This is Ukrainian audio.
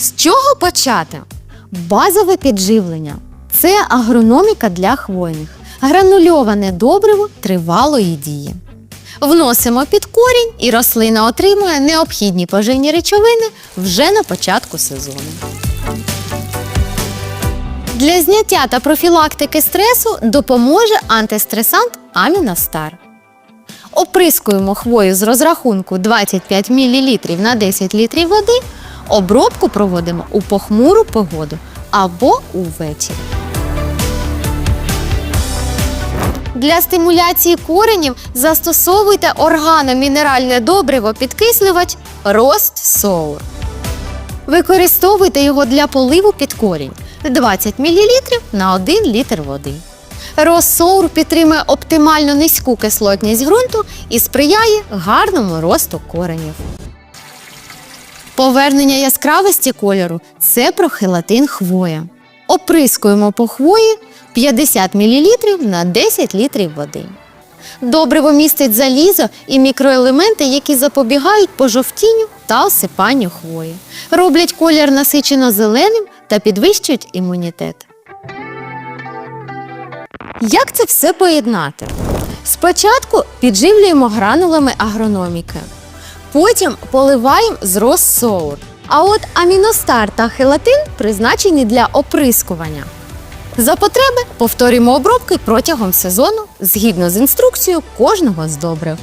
З чого почати? Базове підживлення це агрономіка для хвойних, гранульоване добриво тривалої дії. Вносимо під корінь і рослина отримує необхідні поживні речовини вже на початку сезону. Для зняття та профілактики стресу допоможе антистресант Аміностар. Оприскуємо хвою з розрахунку 25 мл на 10 літрів води. Обробку проводимо у похмуру погоду або увечері. Для стимуляції коренів застосовуйте органомінеральне добриво підкислювач Рост Соур. Використовуйте його для поливу під корінь 20 мл на 1 літр води. Розсоур підтримує оптимально низьку кислотність ґрунту і сприяє гарному росту коренів. Повернення яскравості кольору це прохелатин хвоя. Оприскуємо по хвої 50 мл на 10 літрів води. Добриво містить залізо і мікроелементи, які запобігають пожовтінню та осипанню хвої, роблять колір насичено зеленим та підвищують імунітет. Як це все поєднати? Спочатку підживлюємо гранулами агрономіки, потім поливаємо з розсоур. А от аміностар та хелатин призначені для оприскування. За потреби повторюємо обробки протягом сезону згідно з інструкцією кожного з добрив.